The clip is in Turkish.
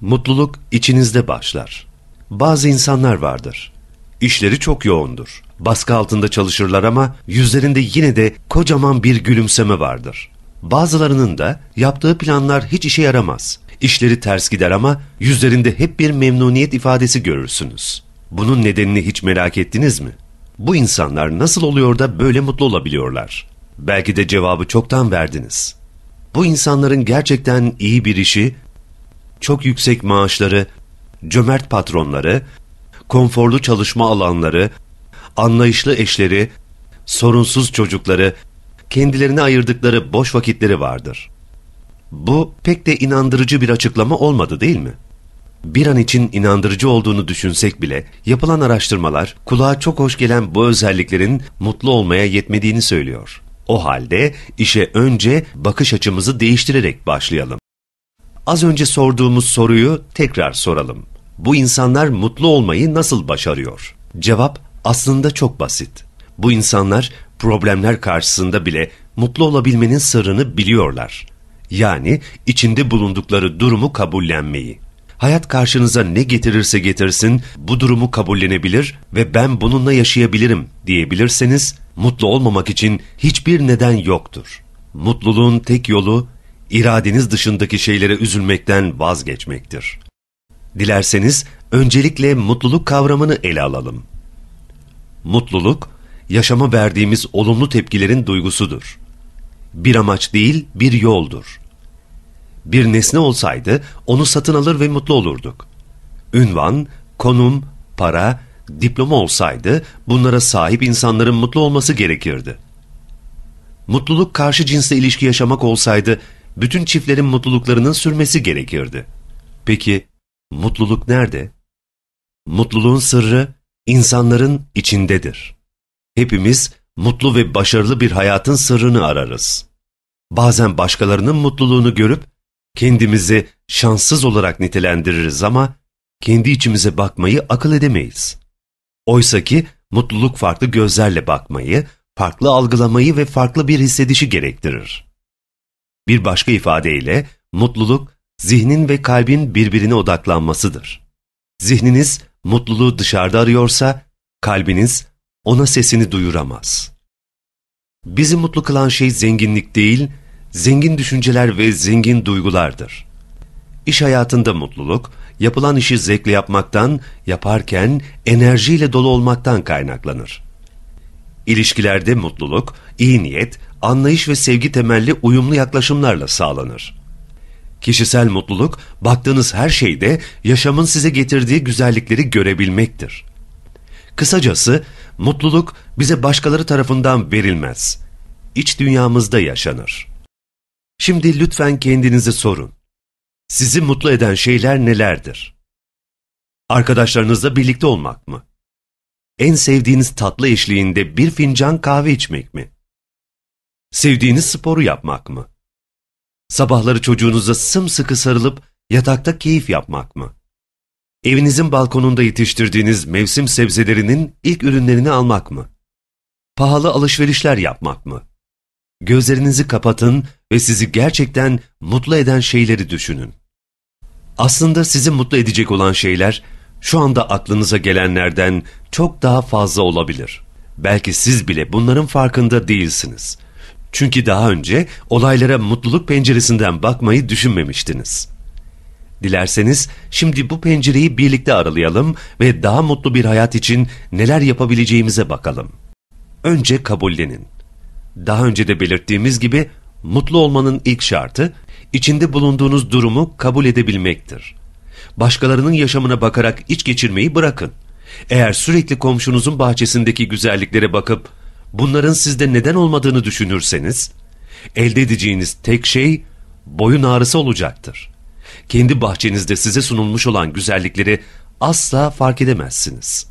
Mutluluk içinizde başlar. Bazı insanlar vardır. İşleri çok yoğundur. Baskı altında çalışırlar ama yüzlerinde yine de kocaman bir gülümseme vardır. Bazılarının da yaptığı planlar hiç işe yaramaz. İşleri ters gider ama yüzlerinde hep bir memnuniyet ifadesi görürsünüz. Bunun nedenini hiç merak ettiniz mi? Bu insanlar nasıl oluyor da böyle mutlu olabiliyorlar? Belki de cevabı çoktan verdiniz. Bu insanların gerçekten iyi bir işi, çok yüksek maaşları, cömert patronları, konforlu çalışma alanları, anlayışlı eşleri, sorunsuz çocukları, kendilerine ayırdıkları boş vakitleri vardır. Bu pek de inandırıcı bir açıklama olmadı değil mi? Bir an için inandırıcı olduğunu düşünsek bile yapılan araştırmalar kulağa çok hoş gelen bu özelliklerin mutlu olmaya yetmediğini söylüyor. O halde işe önce bakış açımızı değiştirerek başlayalım. Az önce sorduğumuz soruyu tekrar soralım. Bu insanlar mutlu olmayı nasıl başarıyor? Cevap aslında çok basit. Bu insanlar problemler karşısında bile mutlu olabilmenin sırrını biliyorlar. Yani içinde bulundukları durumu kabullenmeyi. Hayat karşınıza ne getirirse getirsin bu durumu kabullenebilir ve ben bununla yaşayabilirim diyebilirseniz mutlu olmamak için hiçbir neden yoktur. Mutluluğun tek yolu iradeniz dışındaki şeylere üzülmekten vazgeçmektir. Dilerseniz öncelikle mutluluk kavramını ele alalım. Mutluluk, yaşama verdiğimiz olumlu tepkilerin duygusudur. Bir amaç değil, bir yoldur. Bir nesne olsaydı onu satın alır ve mutlu olurduk. Ünvan, konum, para, diploma olsaydı bunlara sahip insanların mutlu olması gerekirdi. Mutluluk karşı cinsle ilişki yaşamak olsaydı bütün çiftlerin mutluluklarının sürmesi gerekirdi. Peki mutluluk nerede? Mutluluğun sırrı insanların içindedir. Hepimiz mutlu ve başarılı bir hayatın sırrını ararız. Bazen başkalarının mutluluğunu görüp kendimizi şanssız olarak nitelendiririz ama kendi içimize bakmayı akıl edemeyiz. Oysa ki mutluluk farklı gözlerle bakmayı, farklı algılamayı ve farklı bir hissedişi gerektirir. Bir başka ifadeyle mutluluk zihnin ve kalbin birbirine odaklanmasıdır. Zihniniz mutluluğu dışarıda arıyorsa kalbiniz ona sesini duyuramaz. Bizi mutlu kılan şey zenginlik değil, zengin düşünceler ve zengin duygulardır. İş hayatında mutluluk, yapılan işi zevkle yapmaktan, yaparken enerjiyle dolu olmaktan kaynaklanır. İlişkilerde mutluluk, iyi niyet, anlayış ve sevgi temelli uyumlu yaklaşımlarla sağlanır. Kişisel mutluluk, baktığınız her şeyde yaşamın size getirdiği güzellikleri görebilmektir. Kısacası, mutluluk bize başkaları tarafından verilmez. İç dünyamızda yaşanır. Şimdi lütfen kendinize sorun. Sizi mutlu eden şeyler nelerdir? Arkadaşlarınızla birlikte olmak mı? En sevdiğiniz tatlı eşliğinde bir fincan kahve içmek mi? Sevdiğiniz sporu yapmak mı? Sabahları çocuğunuza sımsıkı sarılıp yatakta keyif yapmak mı? Evinizin balkonunda yetiştirdiğiniz mevsim sebzelerinin ilk ürünlerini almak mı? Pahalı alışverişler yapmak mı? Gözlerinizi kapatın ve sizi gerçekten mutlu eden şeyleri düşünün. Aslında sizi mutlu edecek olan şeyler şu anda aklınıza gelenlerden çok daha fazla olabilir. Belki siz bile bunların farkında değilsiniz. Çünkü daha önce olaylara mutluluk penceresinden bakmayı düşünmemiştiniz. Dilerseniz şimdi bu pencereyi birlikte aralayalım ve daha mutlu bir hayat için neler yapabileceğimize bakalım. Önce kabullenin. Daha önce de belirttiğimiz gibi mutlu olmanın ilk şartı içinde bulunduğunuz durumu kabul edebilmektir. Başkalarının yaşamına bakarak iç geçirmeyi bırakın. Eğer sürekli komşunuzun bahçesindeki güzelliklere bakıp bunların sizde neden olmadığını düşünürseniz, elde edeceğiniz tek şey boyun ağrısı olacaktır. Kendi bahçenizde size sunulmuş olan güzellikleri asla fark edemezsiniz.